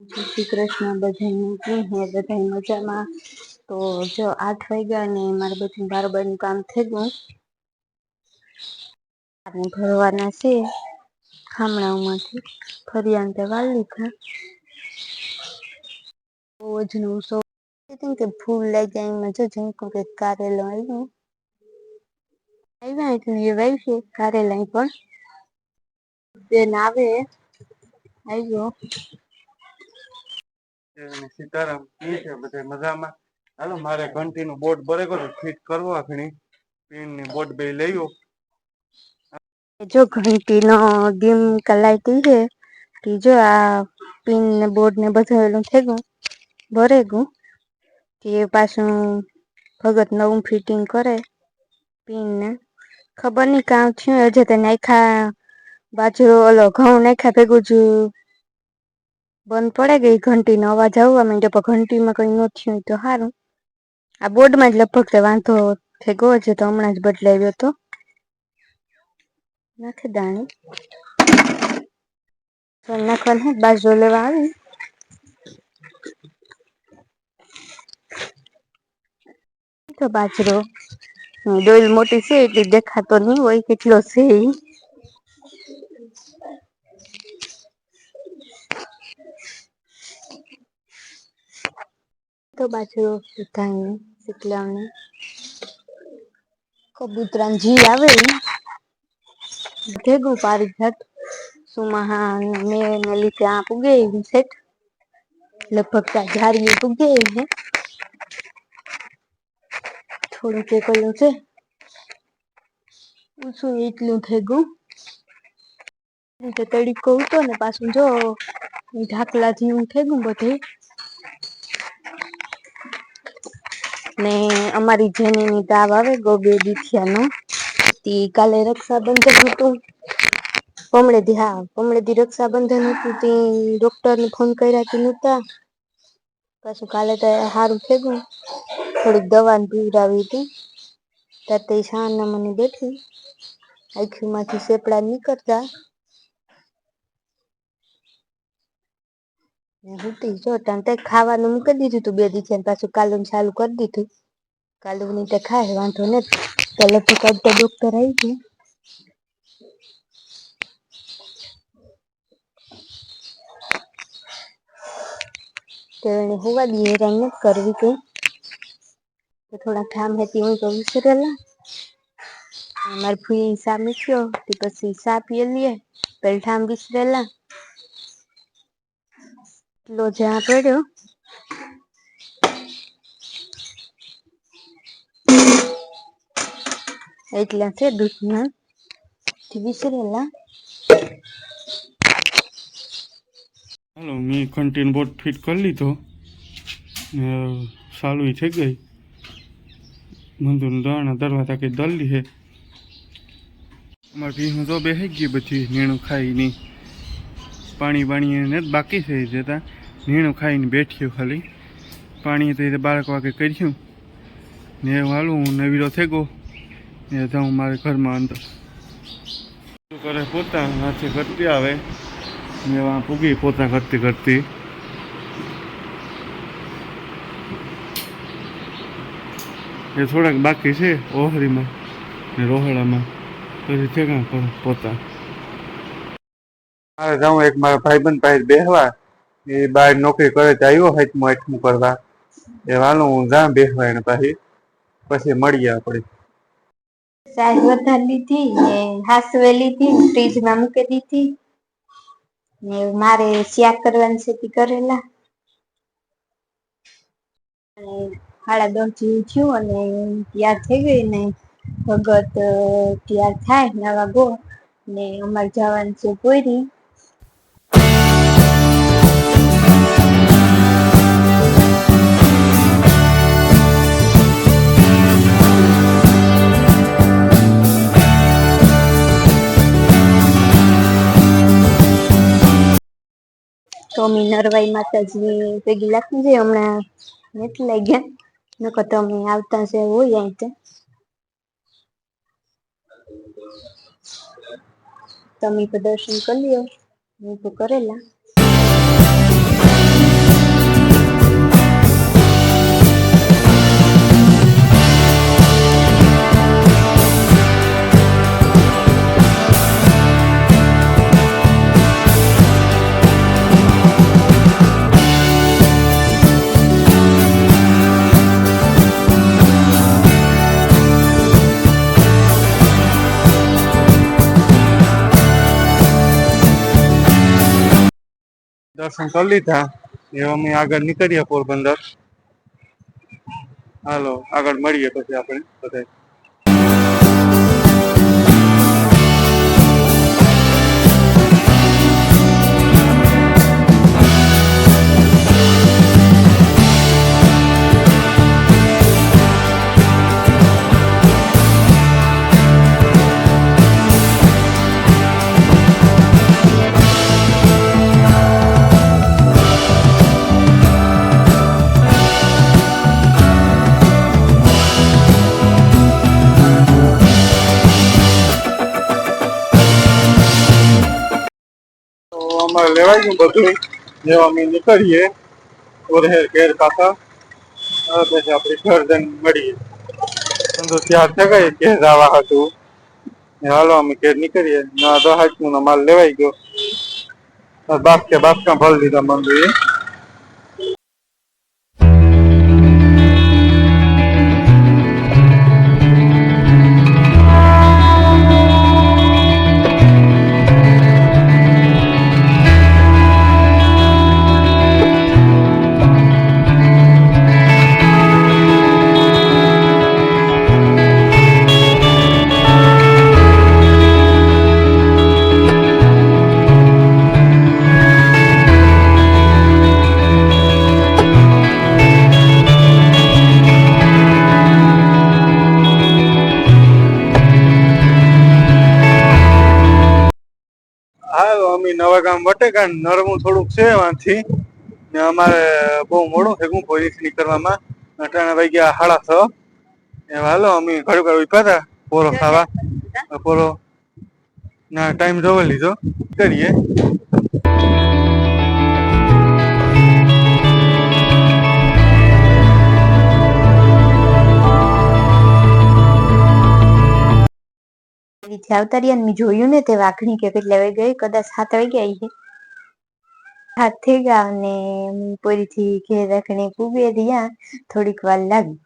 શ્રી કૃષ્ણ બધાને કેમ હે બધા મજામાં? તો જો આઠ વાગ્યા ને મારે બધું બારબરનું કામ થઈ ગયું. ભરવાના છે, ખામણાઓમાંથી. અંતે વાળ લીધા. રોજનું સો કે ફૂલ લઈ જાય જો જ કે કારેલો આવ્યું. આવ્યા એટલે વાય છે કારેલા પણ. બેન આવે આઈજો સીતારામ કે છે બધા મજામાં? હાલો, મારે ઘંટી નું બોટ બરેબર ફિટ કરવા ઘણી. પીનની બોટ બે લેવો જો ઘંટી નો ડીમ કલાઈતી છે જો આ પિન ને બોર્ડ ને બધું થઈ ગયું ભરે ગયું કે પાછું ભગત નવું ફિટિંગ કરે પીનને. ખબર નહીં કામ થયું, હજે તે નાખ્યા, બાજરો ઓલો ઘઉં નાખ્યા, ભેગું જ બંધ પડે ગઈ ઘંટી નો અવાજ આવવા માંડ્યો, પણ ઘંટીમાં કઈ ન થયું તો સારું. આ બોર્ડમાં જ લગભગ વાંધો થઈ ગયો છે તો હમણાં જ બદલાવ્યો હતો નાખી દાણી. નાખવા બાજુ લેવા આવી. તો બાજરો. ડોલ મોટી છે, એટલી દેખાતો નહીં હોય, કેટલો છે તો બાજુ બધાને શીતલાને કબૂતરાન જી આવે ભેગું પારી જાત સુમા મેં લીધે આ પુગે સેટ લગભગ જારી પુગે ને થોડું કે કલું છે. શું એટલું ગયું તડીકો ઉતો ને પાછું જો ઢાકલા હું ગયું બધું. ને અમારી જેની ની તાવ આવે ગોબે દીઠિયા નો કાલે રક્ષાબંધન હતું. પમણેથી હા પમણેથી રક્ષાબંધન હતું. તે ડોક્ટરને ફોન કર્યા કે નતા પાછું કાલે તો સારું થઈ ગયું થોડીક દવા પીવડાવી હતી. ત્યારે તે છાન મને બેઠી. આખી માંથી સેપડા નીકળતા. હુતી જો ખાવાનું મૂકી દીધું તું બે દી પાછું કાલુ ચાલુ કરી દીધું કાલુ ની તો ખાય વાંધો નથી પેલે તો કડતા ડોક્ટર આવી ગયા તો એને હોવા દઈએ હેરાન નથી કરવી કઈ તો થોડા કામ હતી હું તો વિસરેલા અમારે ફૂઈ સા મૂક્યો પછી સા પીએ લઈએ પેલઠામ વિસરેલા કિલો જ્યાં પડ્યો. એટલા છે દૂધના. વિસરેલા. હાલો, મેં કન્ટેન બોટ ફિટ કરી લીધો. સાલું થઈ ગઈ. મંદુર દાણા દરવાજા કંઈ દલ્લી છે અમારે ભીનું તો બેસી ગઈ બધી નીણું ખાઈને પાણી બાણી એને બાકી થઈ જતા નીણું ખાઈને બેઠ્યું ખાલી. પાણી તો બાળક વાગે કર્યું. ને વાલું હું નવીરો થઈ ગયો. ને જાઉં મારે ઘરમાં અંદર. શું કરે પોતા? હાથે કરતી આવે. ને વાં પૂગી પોતા કરતી કરતી એ થોડાક બાકી છે ઓહરીમાં ને રોહડામાં. પછી ઠેકાણ પોતા. મારે જાઉં એક મારા ભાઈબંધ પાસે બેહવા, એ બહાર નોકરી કરે તો આવ્યો હાથમાં હાથમું કરવા? એ વાલો, હું જાઉં બેહવા એને પછી પછી મળીએ આપણે. સાઈઝ વધાર લીધી ને હાસવે લીધી ફ્રીજમાં મૂકી દીધી. ને મારે શિયાક કરવાની છે કરેલા. સાડા દસ જેવું થયું અને તૈયાર થઈ ગઈ ને ભગત તૈયાર થાય નવા ગો ને અમારે જવાનું છે પોયરી તો અમે નરવાઈ માતાજી ભેગી લાગી છે હમણાં નથી લાગ્યા. નકર તો અમે આવતા છે, હોય અહીં તમે તો દર્શન કરી લ્યો. હું તો કરેલા. દર્શન કરી લીધા. એ અમે આગળ નીકળીએ પોરબંદર. હાલો આગળ મળીએ પછી આપણે બધા અમારે લેવાય ગયું બધું જેવા અમે નીકળીએ. ઓરહેર ઘેર કાકા. પછી આપણે ઘર જઈને મળીએ તો ત્યાર થગાય ઘેર જવા હતું. હાલો અમે ઘેર નીકળીએ. ના તો હાચમું માલ લેવાઈ ગયો. બાપકે બાપકા ભરી લીધા મંદિરે. અમે નવા ગામ વટેકા નરમું થોડુંક છે વાંથી ને અમારે બહુ મોડું થયું પોલીસ નીકળવામાં અટાણે વાગ્યા હાડા છ. એ હાલો, અમે ઘડું ઘડું ઊભા હતા. પોરો ખાવા. પોરો. ના, ટાઈમ જોવા લીધો. કરીએ. રીતે આવતા રહ્યા ને મેં જોયું ને તે વાઘણી કે કેટલા વાગે ગઈ, કદાચ સાત વાગે આવી હાથ થઈ ગયા અને પોરીથી ઘેર રાખીને પૂગે રહ્યા થોડીક વાર લાગી.